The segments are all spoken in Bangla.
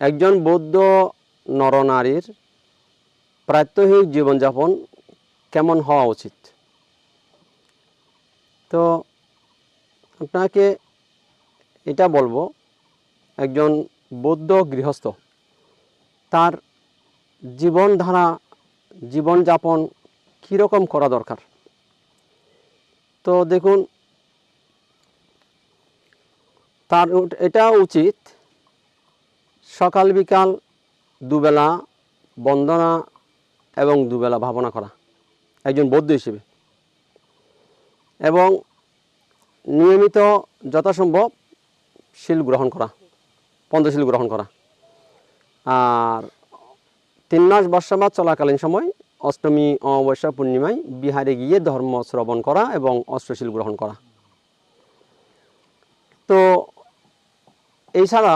একজন বৌদ্ধ নরনারীর প্রাত্যহিক জীবনযাপন কেমন হওয়া উচিত? তো আপনাকে এটা বলব, একজন বৌদ্ধ গৃহস্থ, তার জীবনধারা, জীবনযাপন কীরকম করা দরকার? তো দেখুন, তার এটা উচিত সকাল বিকাল দুবেলা বন্দনা এবং দুবেলা ভাবনা করা, একজন বৌদ্ধ হিসেবে। এবং নিয়মিত যথাসম্ভব শিল গ্রহণ করা পঞ্চশীল গ্রহণ করা। আর তিন মাস বর্ষাবাদ চলাকালীন সময় অষ্টমী, অমাবস্যা, পূর্ণিমায় বিহারে গিয়ে ধর্ম শ্রবণ করা এবং অষ্টশীল গ্রহণ করা। তো, এছাড়া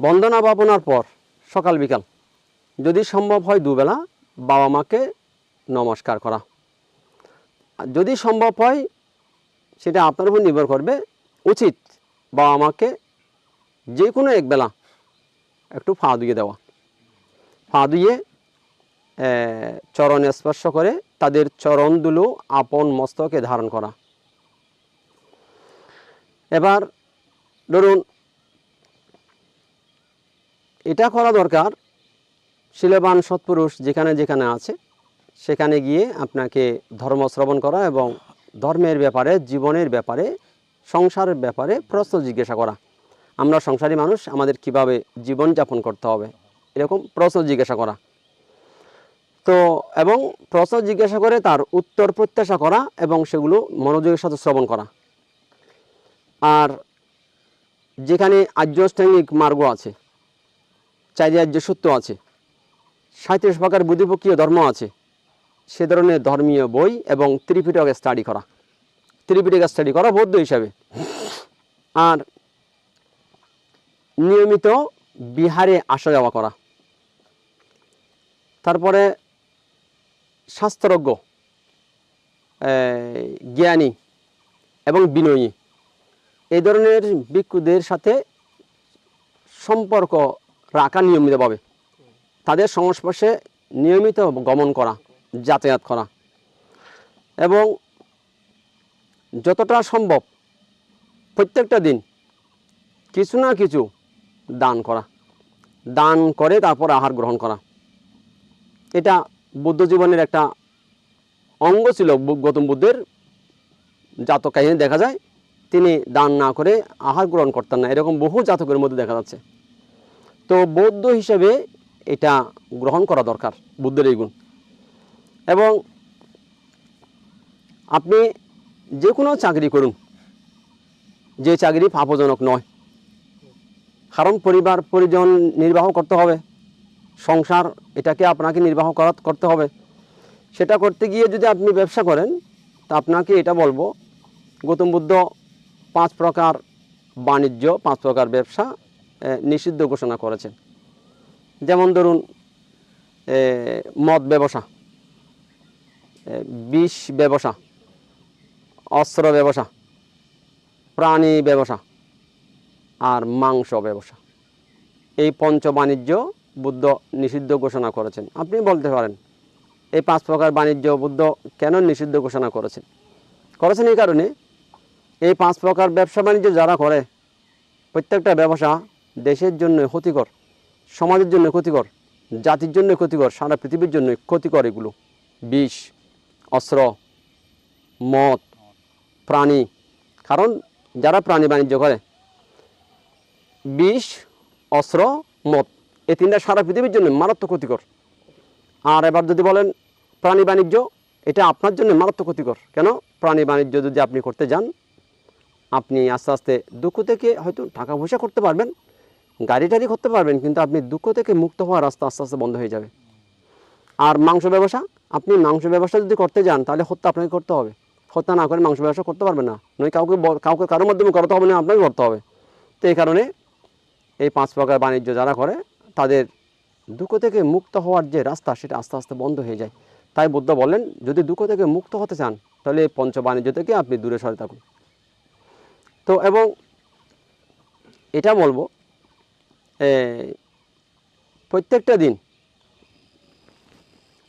বন্দনা ভাবনার পর সকাল বিকাল। যদি সম্ভব হয় দুবেলা বাবা মাকে নমস্কার করা। যদি সম্ভব হয় সেটা আপনার উপর নির্ভর করবে উচিত বাবা মাকে যে কোনো একবেলা একটু ফা ধুয়ে দেওয়া। ফা এ, চরণে স্পর্শ করে তাদের চরণ দুলো আপন মস্তকে ধারণ করা। এবার ধরুন এটা করা দরকার শিলবান সৎপুরুষ যেখানে যেখানে আছে, সেখানে গিয়ে আপনাকে ধর্ম শ্রবণ করা এবং ধর্মের ব্যাপারে, জীবনের ব্যাপারে, সংসারের ব্যাপারে প্রশ্ন জিজ্ঞাসা করা। আমরা সংসারী মানুষ, আমাদের কীভাবে জীবনযাপন করতে হবে, এরকম প্রশ্ন জিজ্ঞাসা করা। তো, এবং প্রশ্ন জিজ্ঞাসা করে তার উত্তর প্রত্যাশা করা এবং সেগুলো মনোযোগের সাথে শ্রবণ করা। আর যেখানে আর্যষ্টাঙ্গিক মার্গ আছে চারি আর্য সত্য আছে সাঁত্রিশ প্রকার বুদ্ধিপক্ষীয় ধর্ম আছে, সে ধরনের ধর্মীয় বই এবং ত্রিপিটক স্টাডি করা। ত্রিপিটক স্টাডি করা বৌদ্ধ হিসাবে। আর নিয়মিত বিহারে আসা যাওয়া করা। তারপরে শাস্ত্রজ্ঞ জ্ঞানী এবং বিনয়ী। এই ধরনের ভিক্ষুদের সাথে সম্পর্ক রাখা নিয়মিতভাবে। তাদের সংস্পর্শে নিয়মিত গমন করা, যাতায়াত করা। এবং যতটা সম্ভব প্রত্যেকটা দিন কিছু না কিছু দান করা। দান করে তারপর আহার গ্রহণ করা। এটা বুদ্ধ জীবনের একটা অঙ্গ ছিল। গৌতম বুদ্ধের জাতক কাহিনী দেখা যায়, তিনি দান না করে আহার গ্রহণ করতেন না। এরকম বহু জাতকের মধ্যে দেখা যাচ্ছে। তো বৌদ্ধ হিসেবে এটা গ্রহণ করা দরকার বুদ্ধের এই গুণ। এবং আপনি যে কোনো চাকরি করুন, যে চাকরি পাপজনক নয়। কারণ পরিবার, পরিজন নির্বাহ করতে হবে। সংসার, এটাকে আপনাকে নির্বাহ করা, করতে হবে। সেটা করতে গিয়ে যদি আপনি ব্যবসা করেন, তা আপনাকে এটা বলব, গৌতম বুদ্ধ পাঁচ প্রকার বাণিজ্য, পাঁচ প্রকার ব্যবসা নিষিদ্ধ ঘোষণা করেছেন। যেমন ধরুন মদ ব্যবসা বিষ ব্যবসা, অস্ত্র ব্যবসা, প্রাণী ব্যবসা আর মাংস ব্যবসা। এই পঞ্চ বাণিজ্য বুদ্ধ নিষিদ্ধ ঘোষণা করেছেন। আপনি বলতে পারেন, এই পাঁচ প্রকার বাণিজ্য বুদ্ধ কেন নিষিদ্ধ ঘোষণা করেছেন? করেছেন এই কারণে, এই পাঁচ প্রকার ব্যবসা বাণিজ্য যারা করে, প্রত্যেকটা ব্যবসা দেশের জন্য ক্ষতিকর, সমাজের জন্য ক্ষতিকর, জাতির জন্য ক্ষতিকর, সারা পৃথিবীর জন্য ক্ষতিকর এগুলো। বিষ, অস্ত্র, মদ, প্রাণী। কারণ যারা প্রাণী বাণিজ্য করে, বিষ, অস্ত্র, মদ এই তিনটা সারা পৃথিবীর জন্য মারাত্মক ক্ষতিকর। আর এবার যদি বলেন প্রাণী বাণিজ্য, এটা আপনার জন্য মারাত্মক ক্ষতিকর। কেন? প্রাণী বাণিজ্য যদি আপনি করতে যান, আপনি আস্তে আস্তে দুঃখ থেকে হয়তো টাকা পয়সা করতে পারবেন গাড়ি টাড়ি করতে পারবেন, কিন্তু আপনি দুঃখ থেকে মুক্ত হওয়ার রাস্তা আস্তে আস্তে বন্ধ হয়ে যাবে। আর মাংস ব্যবসা, আপনি মাংস ব্যবসা যদি করতে যান, তাহলে হত্যা আপনাকে করতে হবে। হত্যা না করে মাংস ব্যবসা করতে পারবেন না। নয় কাউকে কাউকে কারোর মাধ্যমে করতে হবে না, আপনাকে করতে হবে। তো এই কারণে এই পাঁচ প্রকার বাণিজ্য যারা করে, তাদের দুঃখ থেকে মুক্ত হওয়ার যে রাস্তা, সেটা আস্তে আস্তে বন্ধ হয়ে যায়। তাই বুদ্ধ বলেন যদি দুঃখ থেকে মুক্ত হতে চান, তাহলে এই পঞ্চ বাণিজ্য থেকে আপনি দূরে সরে থাকুন। তো এবং এটা বলব প্রত্যেকটা দিন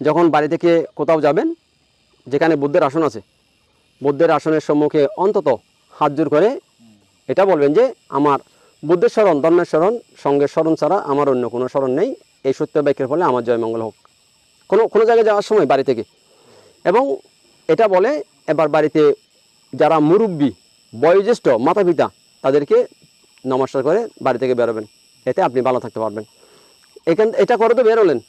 যখন বাড়ি থেকে কোথাও যাবেন, যেখানে বুদ্ধের আসন আছে, বুদ্ধের আসনের সম্মুখে অন্তত হাত জোর করে এটা বলবেন যে, আমার বুদ্ধের স্মরণ, ধর্মের স্মরণ সঙ্গে স্মরণ ছাড়া আমার অন্য কোনো স্মরণ নেই। এই সত্য বাক্যের ফলে আমার জয়মঙ্গল হোক। কোনো কোনো জায়গায় যাওয়ার সময় বাড়ি থেকে। এবং এটা বলে এবার বাড়িতে যারা মুরব্বী, বয়োজ্যেষ্ঠ মাতা পিতা তাদেরকে নমস্কার করে বাড়ি থেকে বেরোবেন। এতে আপনি ভালো থাকতে পারবেন। এখান এটা করে তো বেরোলেন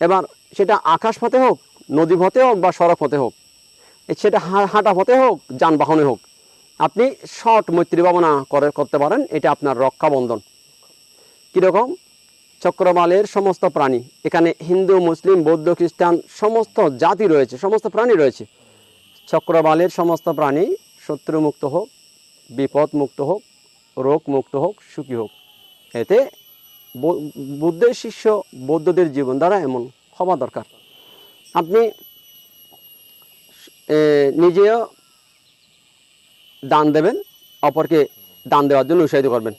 এবার সেটা আকাশ পথে হোক, নদী পথে হোক বা সড়ক পথে হোক সেটা হাঁটা পথে হোক, যানবাহনে হোক, আপনি শর্ট মৈত্রী ভাবনা করে করতে পারেন, এটা আপনার রক্ষাবন্ধন। কীরকম? চক্রবালের সমস্ত প্রাণী, এখানে হিন্দু, মুসলিম, বৌদ্ধ, খ্রিস্টান, সমস্ত জাতি রয়েছে, সমস্ত প্রাণী রয়েছে। চক্রবালের সমস্ত প্রাণী শত্রুমুক্ত হোক বিপদ মুক্ত হোক রোগ মুক্ত হোক, সুখী হোক। এতে বুদ্ধের শিষ্য বৌদ্ধদের জীবন দ্বারা এমন হওয়া দরকার। আপনি নিজেও দান দেবেন, অপরকে দান দেওয়ার জন্য উৎসাহিত করবেন।